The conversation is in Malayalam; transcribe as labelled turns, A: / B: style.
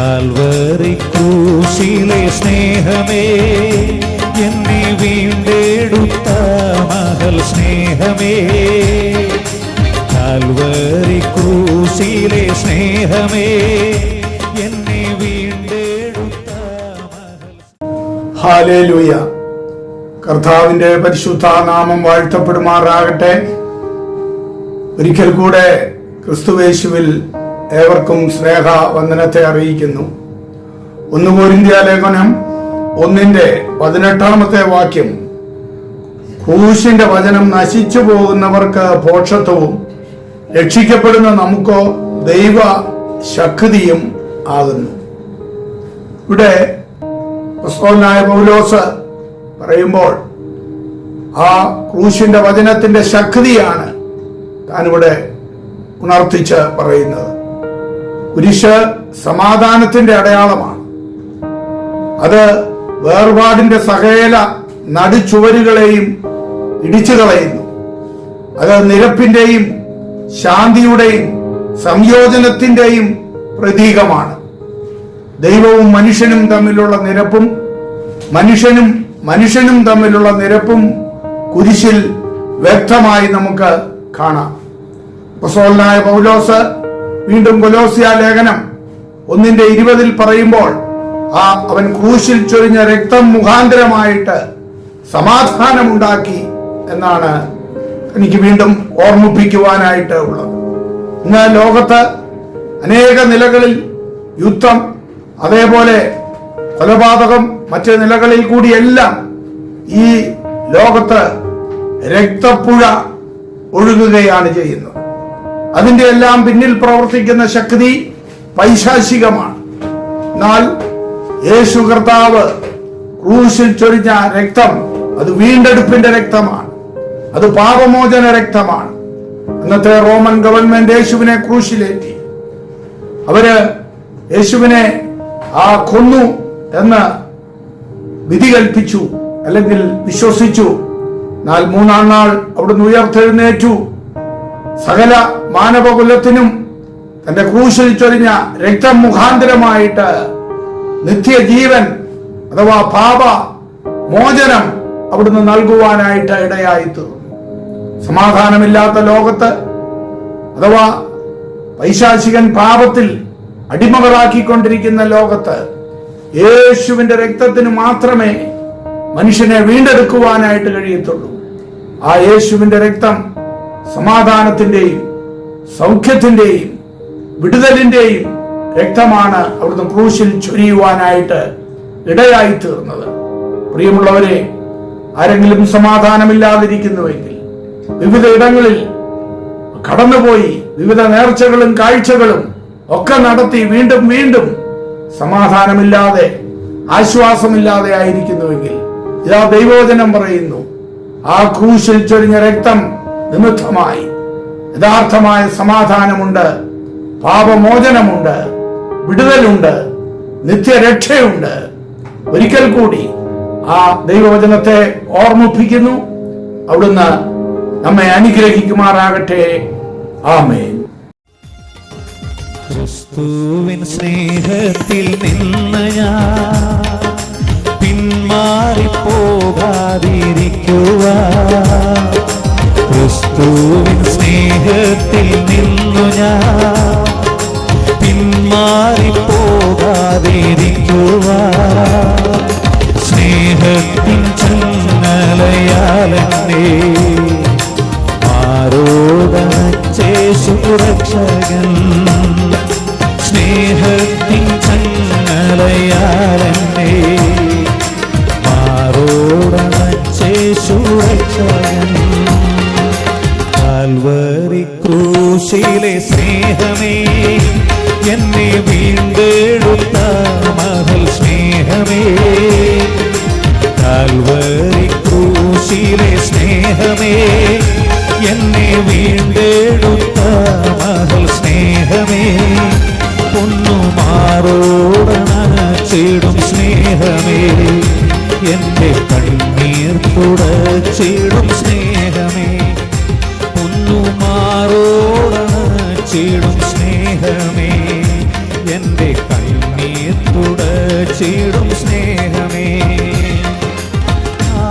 A: കാൽവറി കൂശിലെ സ്നേഹമേ എന്നെ വീണ്ടെടുത്ത മകൾ സ്നേഹമേ. കാൽവറി ക്രൂശിലെ സ്നേഹമേ എന്നെ വീണ്ടെടുത്ത
B: ഹാലേലൂയ. കർത്താവിന്റെ പരിശുദ്ധ നാമം വാഴ്ത്തപ്പെടുമാറാകട്ടെ. ഒരിക്കൽ കൂടെ ക്രിസ്തുവേശുവിൽ ഏവർക്കും സ്നേഹ വന്ദനത്തെ അറിയിക്കുന്നു. ഒന്ന് കോരിന്ത്യ ലേഖനം ഒന്നിന്റെ പതിനെട്ടാമത്തെ വാക്യം. ക്രൂശിന്റെ വചനം നശിച്ചു പോകുന്നവർക്ക് പോഷത്വവും രക്ഷിക്കപ്പെടുന്ന നമുക്കോ ദൈവ ശക്തിയും ആകുന്നു. ഇവിടെ അപ്പോസ്തലനായ പൗലോസ് പറയുമ്പോൾ ആ ക്രൂശിന്റെ വചനത്തിന്റെ ശക്തിയാണ് താനിവിടെ ഉണർത്തിച്ച് പറയുന്നത്. കുരിശ് സമാധാനത്തിന്റെ അടയാളമാണ്. അത് വേർപാടിന്റെ സഹേല നടുചുവരുകളെയും ഇടിച്ചു കളയുന്നു. അത് നിരപ്പിന്റെയും ശാന്തിയുടെയും സംയോജനത്തിന്റെയും പ്രതീകമാണ്. ദൈവവും മനുഷ്യനും തമ്മിലുള്ള നിരപ്പും മനുഷ്യനും മനുഷ്യനും തമ്മിലുള്ള നിരപ്പും കുരിശിൽ വ്യക്തമായി നമുക്ക് കാണാം. പൗലോസ് വീണ്ടും കൊലോസിയ ലേഖനം ഒന്നിന്റെ ഇരുപതിൽ പറയുമ്പോൾ ആ അവൻ ക്രൂശിൽ ചൊരിഞ്ഞ രക്തം മുഖാന്തരമായിട്ട് സമാധാനമുണ്ടാക്കി എന്നാണ് എനിക്ക് വീണ്ടും ഓർമ്മിപ്പിക്കുവാനായിട്ട് ഉള്ളത്. ഇന്ന് ലോകത്ത് അനേക നിലകളിൽ യുദ്ധം അതേപോലെ കൊലപാതകം മറ്റ് നിലകളിൽ കൂടിയെല്ലാം ഈ ലോകത്ത് രക്തപ്പുഴ ഒഴുകുകയാണ് ചെയ്യുന്നത്. അതിന്റെ എല്ലാം പിന്നിൽ പ്രവർത്തിക്കുന്ന ശക്തി പൈശാചികമാണ്. എന്നാൽ യേശു കർത്താവ് ക്രൂശിൽ ചൊരിഞ്ഞ രക്തം അത് വീണ്ടെടുപ്പിന്റെ രക്തമാണ്. അത് പാപമോചന രക്തമാണ്. അന്നത്തെ റോമൻ ഗവൺമെന്റ് യേശുവിനെ ക്രൂശിലേറ്റി. അവർ യേശുവിനെ ആ കൊന്നു എന്ന് വിധി കൽപ്പിച്ചു അല്ലെങ്കിൽ വിശ്വസിച്ചു. എന്നാൽ മൂന്നാം നാൾ അവിടുന്ന് ഉയർത്തെഴുന്നേറ്റു. സകല മാനവകുലത്തിനും തന്റെ ക്രൂശിൽ ചൊരിഞ്ഞ രക്തം മുഖാന്തരമായിട്ട് നിത്യജീവൻ അഥവാ പാപ മോചനം അവിടുന്ന് നൽകുവാനായിട്ട് ഇടയായി തീർന്നു സമാധാനമില്ലാത്ത ലോകത്ത് അഥവാ പൈശാചികൻ പാപത്തിൽ അടിമകളാക്കിക്കൊണ്ടിരിക്കുന്ന ലോകത്ത് യേശുവിന്റെ രക്തത്തിന് മാത്രമേ മനുഷ്യനെ വീണ്ടെടുക്കുവാനായിട്ട് കഴിയത്തുള്ളൂ. ആ യേശുവിന്റെ രക്തം സമാധാനത്തിന്റെയും സൗഖ്യത്തിന്റെയും വിടുതലിന്റെയും രക്തമാണ് അവിടുന്ന് ക്രൂശിൽ ചൊരിയുവാനായിട്ട് ഇടയായി തീർന്നത്. പ്രിയമുള്ളവരെ ആരെങ്കിലും സമാധാനമില്ലാതിരിക്കുന്നുവെങ്കിൽ വിവിധ ഇടങ്ങളിൽ കടന്നുപോയി വിവിധ നേർച്ചകളും കാഴ്ചകളും ഒക്കെ നടത്തി വീണ്ടും വീണ്ടും സമാധാനമില്ലാതെ ആശ്വാസമില്ലാതെ ആയിരിക്കുന്നുവെങ്കിൽ ഇതാ ദൈവോചനം പറയുന്നു ആ ക്രൂശിൽ ചൊരിഞ്ഞ രക്തം നിമിത്തമായി യഥാർത്ഥമായ സമാധാനമുണ്ട് പാപമോചനമുണ്ട് വിടുതലുണ്ട് നിത്യരക്ഷയുണ്ട്. ഒരിക്കൽ കൂടി ആ ദൈവവചനത്തെ ഓർമ്മിപ്പിക്കുന്നു. അവിടുന്ന് നമ്മെ അനുഗ്രഹിക്കുമാറാകട്ടെ. ആമേൻ.
A: ക്രിസ്തുവിൻ സ്നേഹത്തിൽ നിന്ന് ഞാൻ പിന്മാറിപ്പോകാതിരിക്കുക ക്രിസ്തുവിൻ സ്നേഹത്തിൽ നിന്നു ഞാൻ. പിന്മാറിപ്പോകാതിരിക്കുക സ്നേഹത്തിൻ ചങ്ങലയാലെന്നെ ക്രൂശിലെ സ്നേഹമേ എന്നെ വീണ്ടെടുത്ത മകൾ സ്നേഹമേ. കാൽവറി ക്രൂശിലെ സ്നേഹമേ എന്നെ വീണ്ടെടുത്ത മകൾ സ്നേഹമേ. ഒന്നു മാറോടണച്ചിടും സ്നേഹമേ എന്റെ കണ്ണീർ തുടച്ചിടും സ്നേഹമേ. മാറോടണച്ചിടും സ്നേഹമേ. എന്റെ കണ്ണീർ തുടച്ചിടും സ്നേഹമേ. ആ